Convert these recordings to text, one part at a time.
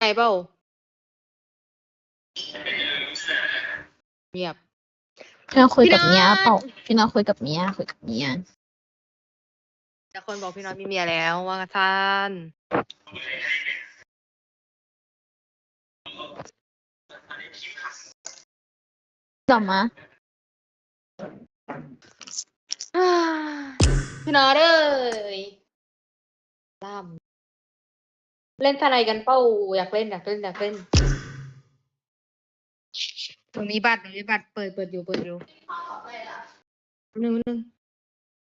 ไงเปล่าเงียบ พี่น้องคุยกับพี่เมียนัทเปล่าพี่น้องคุยกับเมียคุยกับเมียแต่คนบอกพี่น้อยมีเมียแล้วว่ากันท่านกลับมาอ่าพี่น้อยเอ้ยล่ำ เล่นทนายกันเป้าอยากเล่นอยากเล่นอยากเล่นหนูมีบัตรหนูมีบัตรเปิดเปิดอยู่เปิดอยู่หนึ่งหนึ่ง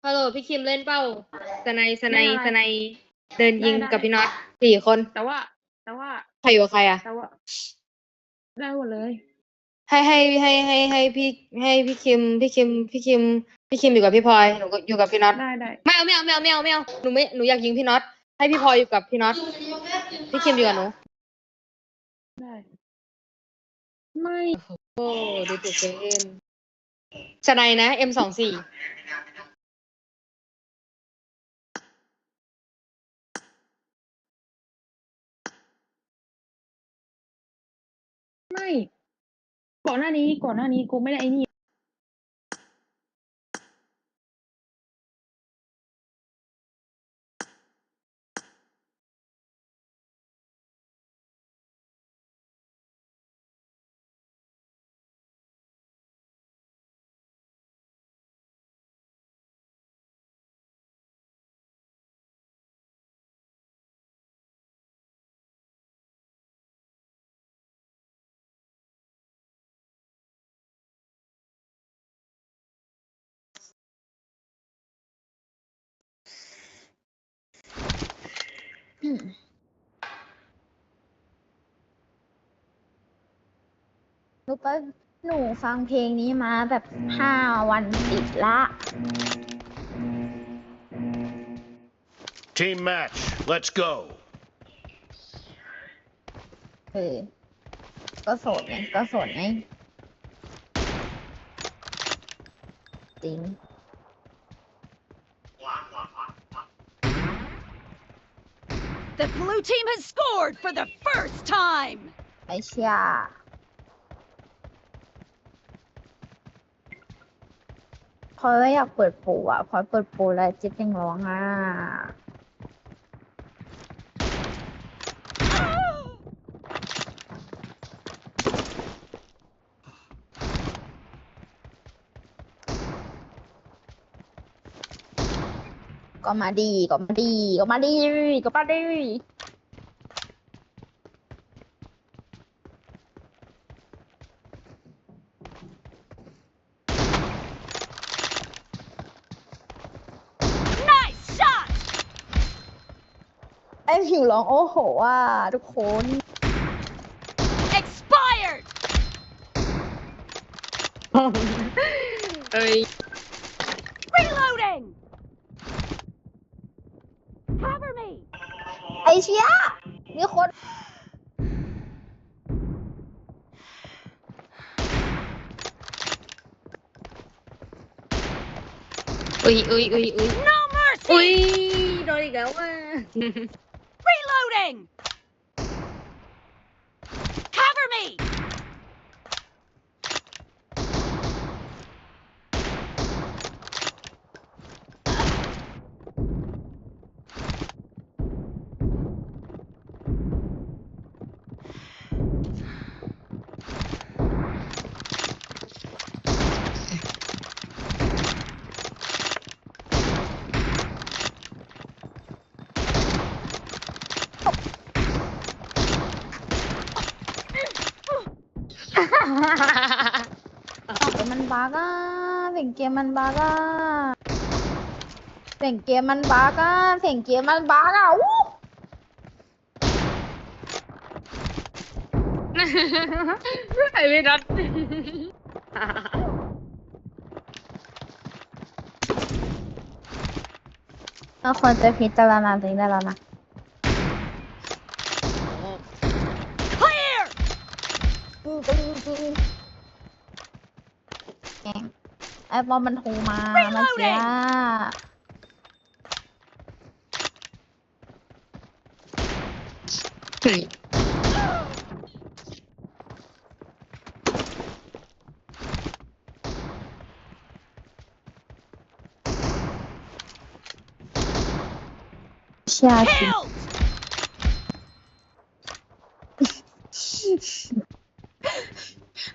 ฮัลโหลพี่คิมเล่นเป้าสไนสไนได้สไนเดินยิงได้กับพี่น็อตสี่คน แต่ว่า แต่ว่าใครอยู่กับใครอะ แต่ว่า ได้หมดเลย ให้ให้ให้ให้ให้พี่ให้พี่คิมพี่คิมพี่คิมพี่คิมอยู่กับพี่พลอยหนูก็อยู่กับพี่น็อตได้ได้ไม่เอาไม่เอาไม่เอาไม่เอาไม่เอาหนูไม่หนูอยากยิงพี่น็อตให้พี่พลอยอยู่กับพี่น็อต พี่คิมอยู่กับหนูได้ไม่โอ้ดูตื่นเต้นสไนนะ M สองสี่ไม่ ก่อนหน้านี้ก่อนหน้านี้กูไม่ได้ไอ้นี่ รู้ปะหนูฟังเพลงนี้มาแบบห้าวันติดละ Team match, let's go. เออก็โสดไงก็โสดไงจริง The blue team has scored for the first time! ไอเชียพอไม่อยากเปิดโปูอะ พอเปิดโปูแล้วจิ๊บยังร้องอะ ก็มาดีก็มาดีก็มาดีก็มาดีไอผิวร้องโอ้โหอะทุกคน Expired! เอ้ย Reloading! Cover me! ไอเชียมีคน อุ้ยอุ้ยอุ้ยอุ้ย No อุ้ย mercy! โดนอีกแล้วว่ะ Reloading! Cover me! เกมมันบักอะเสียงเก มมันบักอะเสียงเกมมันบักอะเสียงเกมมันบักอะอู้ไอ้พี่น็อตเราควรจะพิจารณาตัวเองได้แล้วนะ อ้บอมมันโทรมาเมื่อกี้ถึง下去。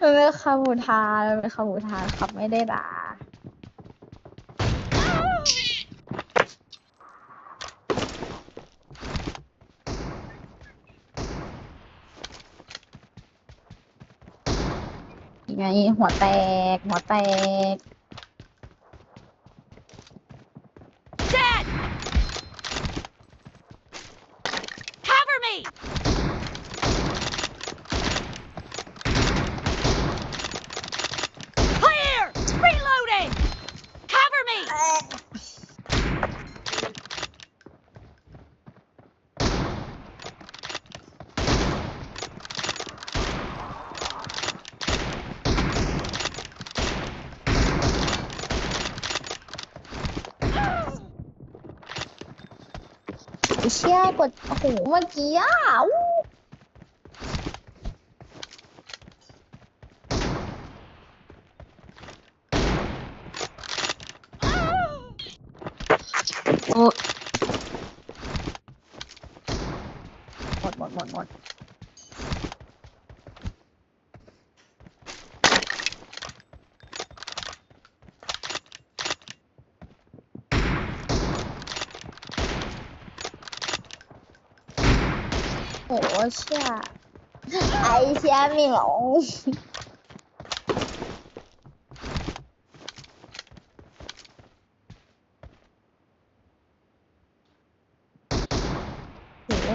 มันเป็นคำอุทานมันเป็นคำอุทานครับไม่ได้ด่า ไง หัวแตก หัวแตก Dead! Cover me! Clear! Reloading! Cover me! Oh! ไอ้เชี่ยกด โอ้โหเมื่อกี้อะอู้โอ้หมดหมดหมดหมด โอ้โหเชี่ยไอเชี่ยเหมียวโอ้โห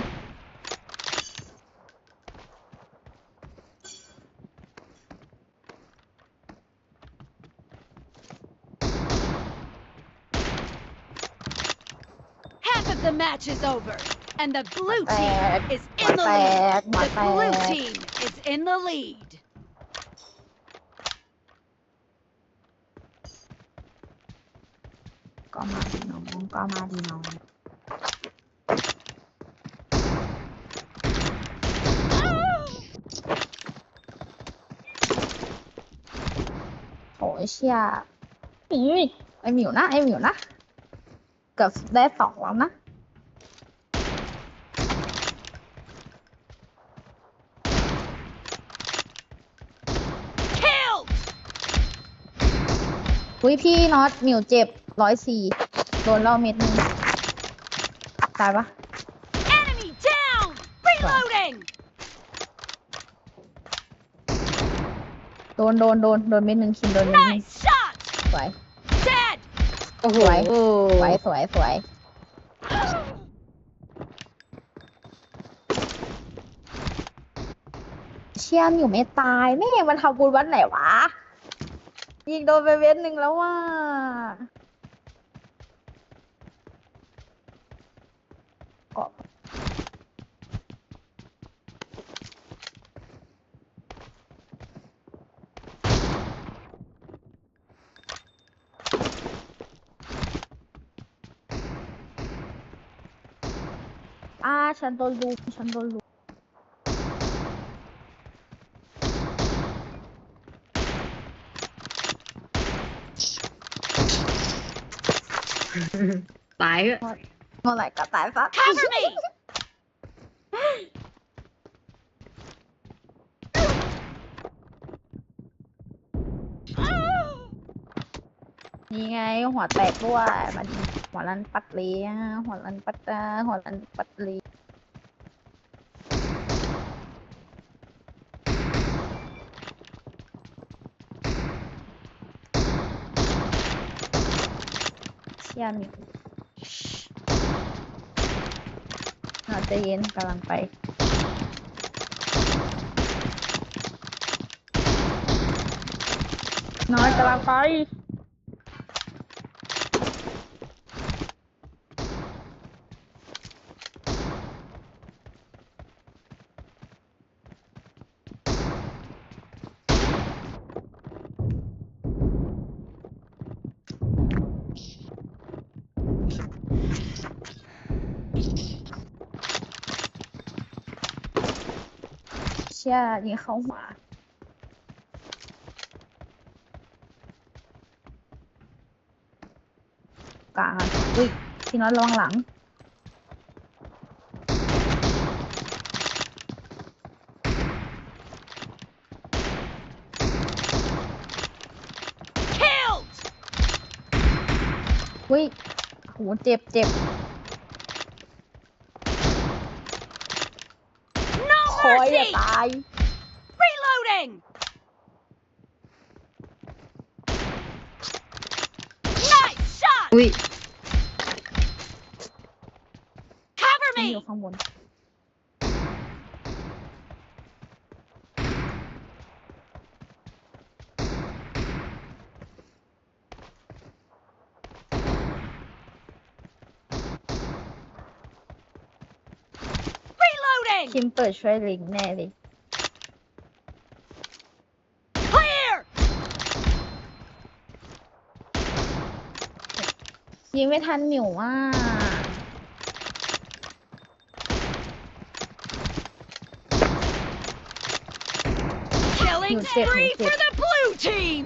Half of the match is over, and the blue team Back. is in the Back. lead. The Back. blue team is in the lead. ก็มาดีน้องก็มาดีน้องโอ้ยเชี่ยอีไอหมิวนะ ไอหมิวนะ เกือบได้สองแล้วนะ Killed! อุ้ยพี่น็อตหมิวเจ็บร้อยสี่โดนเล่าเม็ดนึงตายปะ Enemy down! Reloading! โดนโดนโดนโดนเม็ดนึงคินโดนเม็ดนึง Nice shot! สวย Dead! โอ้โหสวยสวยสวยสวย เชี่ยมอยู่ไม่ตายแม่งมันทำบุญวันไหนวะ ยิงโดนไปเว้นหนึ่งแล้วว่าเกาะอ่าฉันโดนลูมฉันโดนลูม ตายเหอะเมื่อไหร่ก็ตายซะ Cover me! นี่ไง หัวแตกด้วยมันหัวรันปัดเลียหัวรันปัดตาหัวรันปัดเลียเชี่ยมีเรา ใจะเย็นกำลังไป น้อยกำลังไป ชี่ยยิงเข้าหักางอุ้ทีนอตระงหลัง Killed อุ้ยโเจ็บเจ็บ mercy! ตาย Reloading! Nice shot! อุ้ย Cover มัน me! อยู่ข้างบน Reloading! คิมเปิดช่วยลิงก์แน่เลย Clear! ยิงไม่ทันหมิวอะ Killing You're dead, spree you're for dead. the blue team!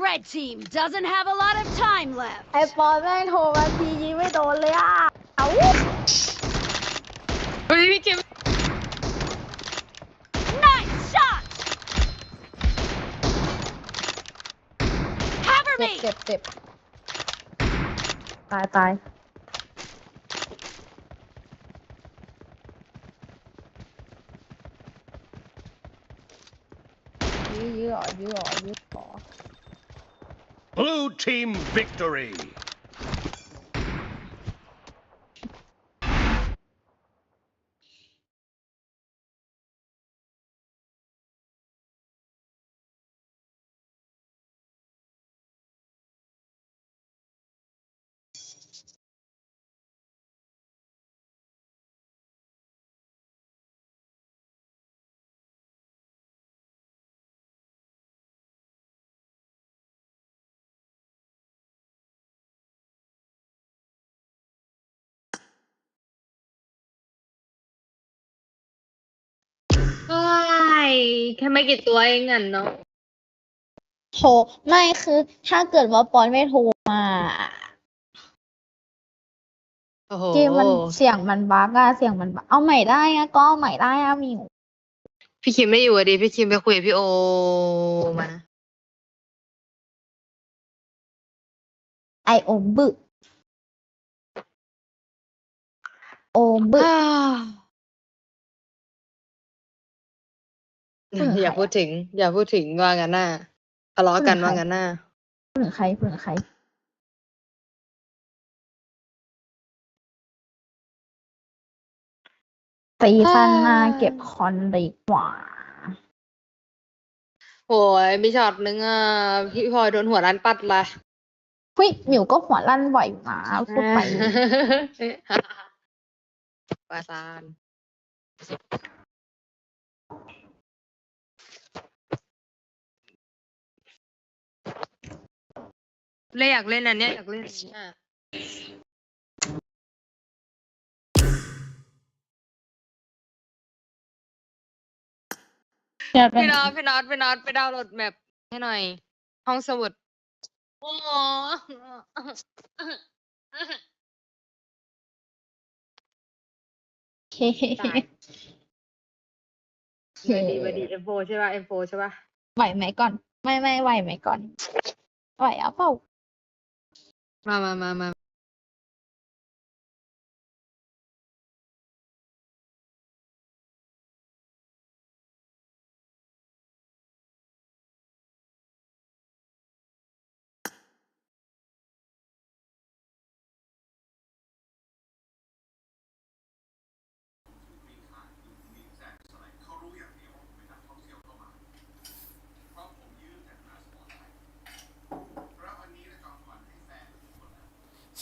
Red team doesn't have a lot of time left. ไอปอนแม่งโทรมาทียิงไม่โดนเลยอะเอ้าเฮ้ยพี่คิม Nice shot! Cover เจ็บ me! เจ็บเจ็บตายตาย ยื้อยื้อเหรอยื้อเหรอยื้อเหรอ Blue team victory. แค่ไม่กี่ตัวเองอะเนาะโทรไม่คือ ถ้าเกิดว่าปอนไม่โทรมา โอ้โหเกมมันเสียงมันบั๊กอะเสียงมันบั๊กเอาใหม่ได้อะก็เอาใหม่ได้อะหมิวพี่คิมไม่อยู่อะดิพี่คิมไปคุยกับพี่โอมานะไอโอมบึโอมบึ อ้าวเผื่อใครอย่าพูดถึง อย่าพูดถึงว่างั้นน่ะทะเลาะกันเผื่อใครว่างั้นน่ะเผื่อใครเผื่อใครตีสั้นหน้าเก็บคอนดีกว่าโอ้ยมีช็อตนึงอะพี่พลอยโดนหัวร้านปัดละเฮ้ยหมิวก็หัวลั่นบ่อยอยู่นะพูดไปปาซาน เลยอยากเล่นอันเนี้ยอยากเล่นอันเนี้ยพี่น็อตพี่น็อตพี่น็อตไปดาวน์โหลดแมปให้หน่อย ห้องสมุดโอ้โหเฮ้ตายไปดีไปดีเอ็มโฟใช่ป่ะเอ็มโฟใช่ป่ะ ไหวไหมก่อน ไม่ไม่ไหวไหมก่อน ไหวเอาเปล่า มามา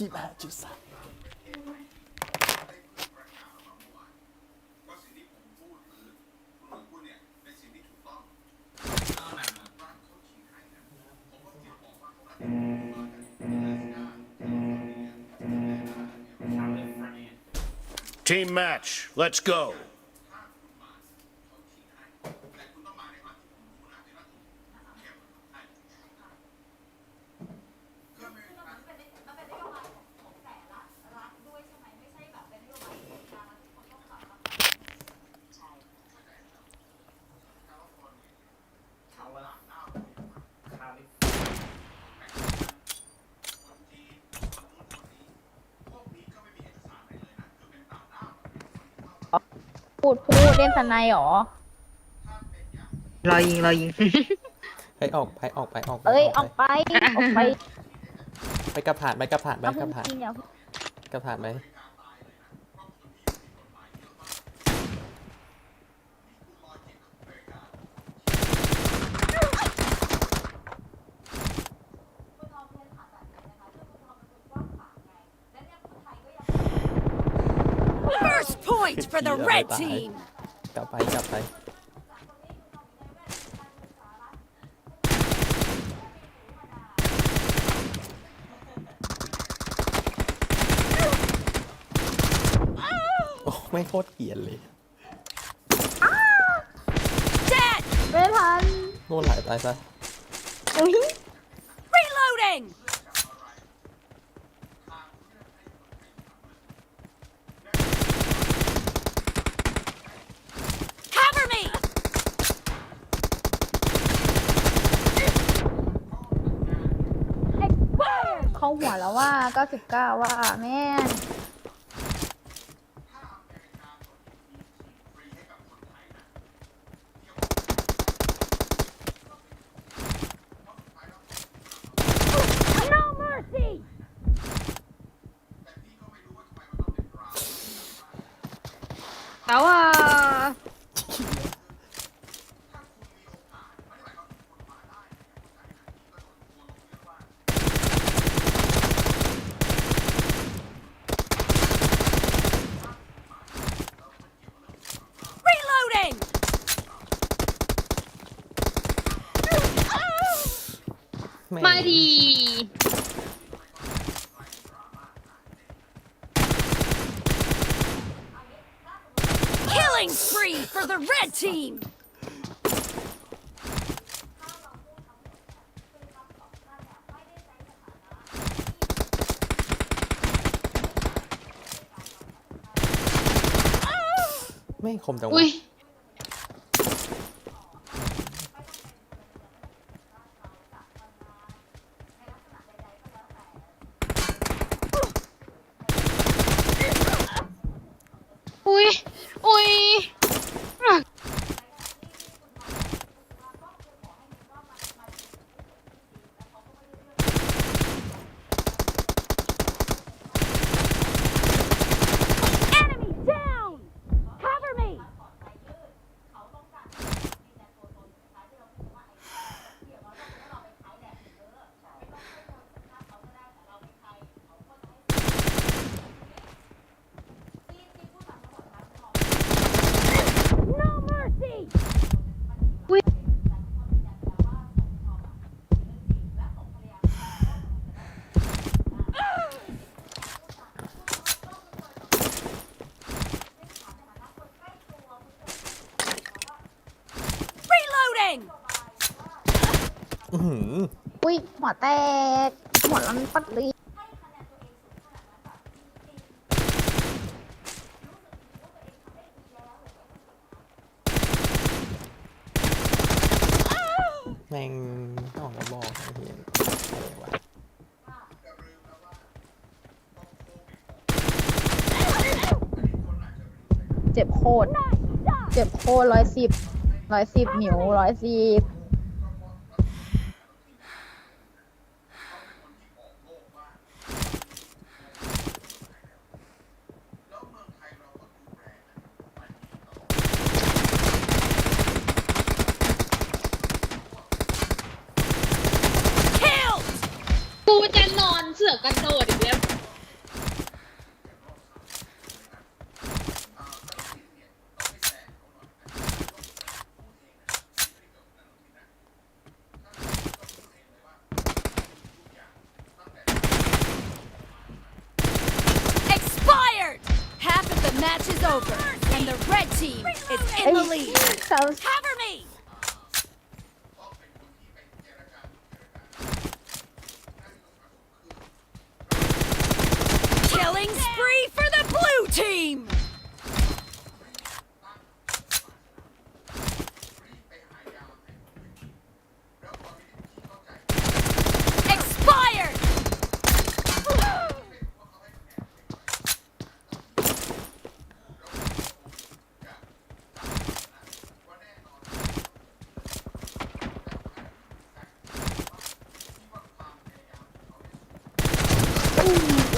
มามายี่ห้าจุดสาม Team match. Let's go. พูดพูดเล่นสไนด์หรอ รอยิงรอยิงไปออกไปออกไปออกไปเอ้ยออออกกไปไปออกไปไปกระผ่านไปกระผ่านไปเอากพูระดผ่านจริงอย่ากระผ่านไป First point for the red team. กลับไปกลับไปโอ้ไม่งโคตรเกลียดเลย Dead. ไม่ทันโน่นหลายตายซะ อุ้ย Reloading. Cover me. เข้าหั เก้าสิบเก้าว่าแม่นแต่ว่ะ แม่ง มาดี Killing spree for the red team. แม่งคมจังวะ อุ้ยอุ้ย อุ้ย Enemy down. Cover me. 'Reloading. อื้อหืออุ้ยหัวแตกหัวลันปัดเลยแม่งออกมาบอกไอ้เหี้ยอะไรวะเจ็บโคตรเจ็บโคตรร้อยสิบร้อยสิบนิ้วร้อยสิบ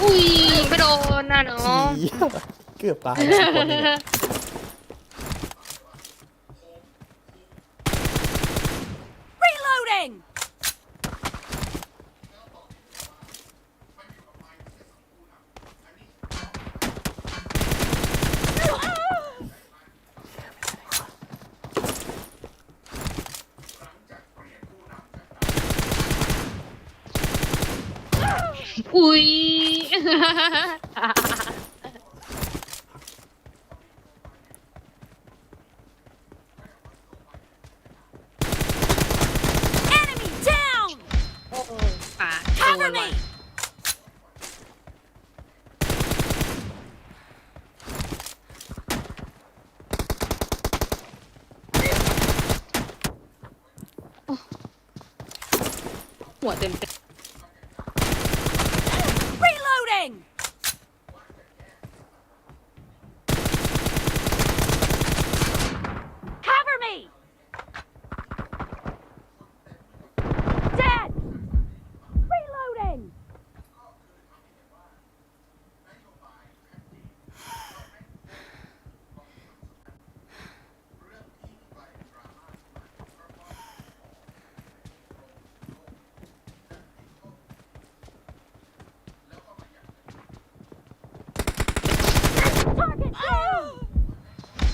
อุ้ยไม่โดนน่ะนาะเกือบตายทุลยเย Enemy down! โอ้โหป่า Cover me! หัวเต็มเต็ม Reloading! Cover me! Dead! Reloading!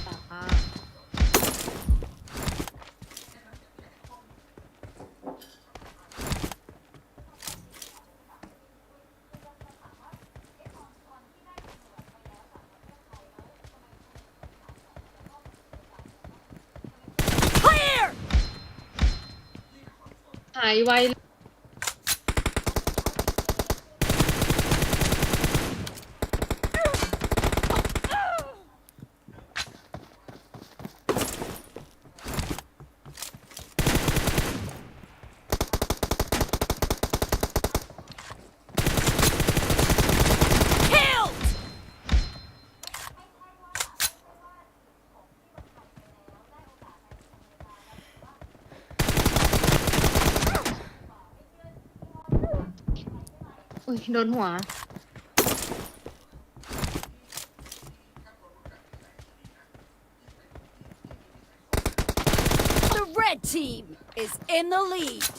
ป่า Clear! หายไว โดนหัว The red team is in the lead.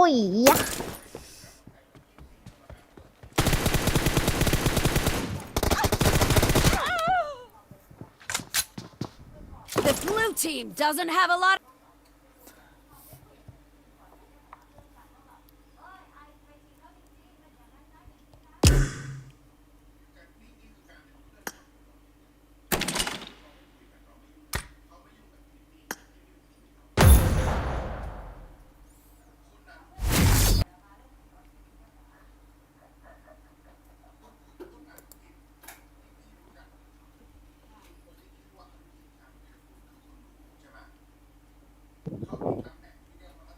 会呀。The blue team doesn't have a lot.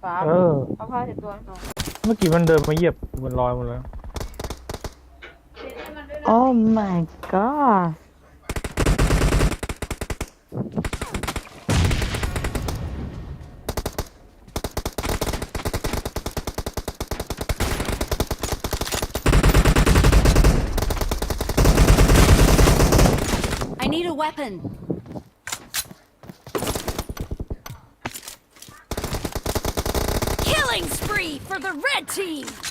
ฟ้าเออ เอาผ้าเช็ดตัวให้น้องเมื่อกี้มันเดินมาเหยียบมันลอยหมดแล้ว โอ้ my god the red team.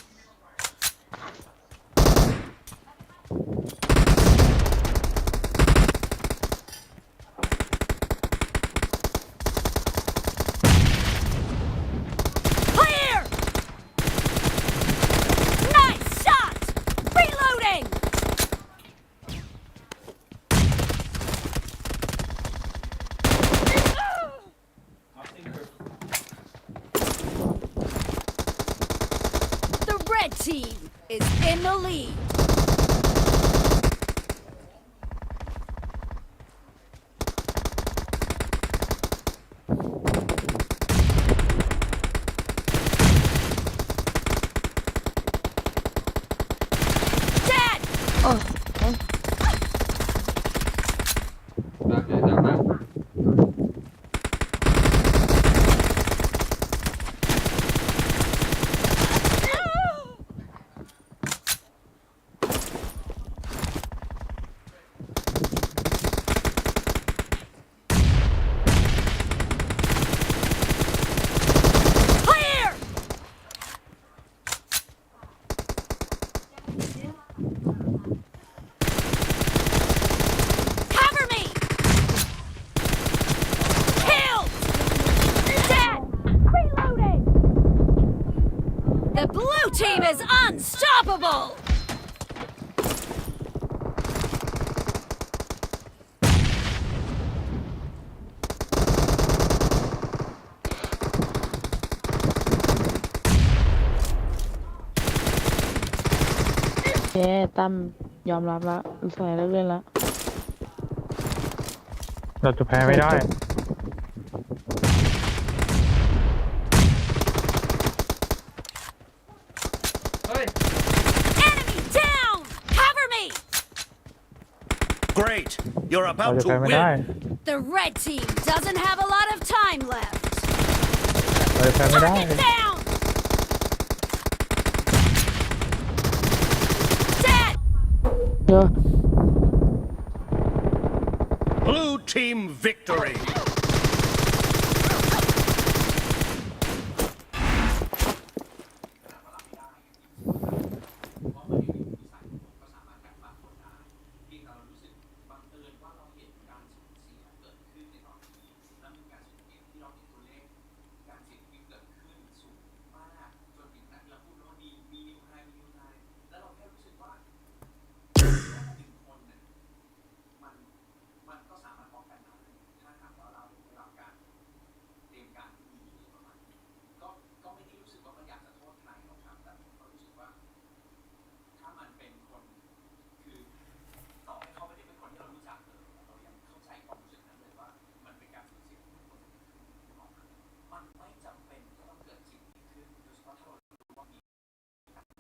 The blue team is unstoppable! เย้ตั้มยอมรับแล้วสวยแล้วเล่นแล้วเราจะแพ้ไม่ได้ You're เรา about จะ to แพ้ไม่ได้ win. The red team doesn't have a lot of time left. เราจะแพ้ไม่ได้ Target down! Dead! เยอะ Blue team victory.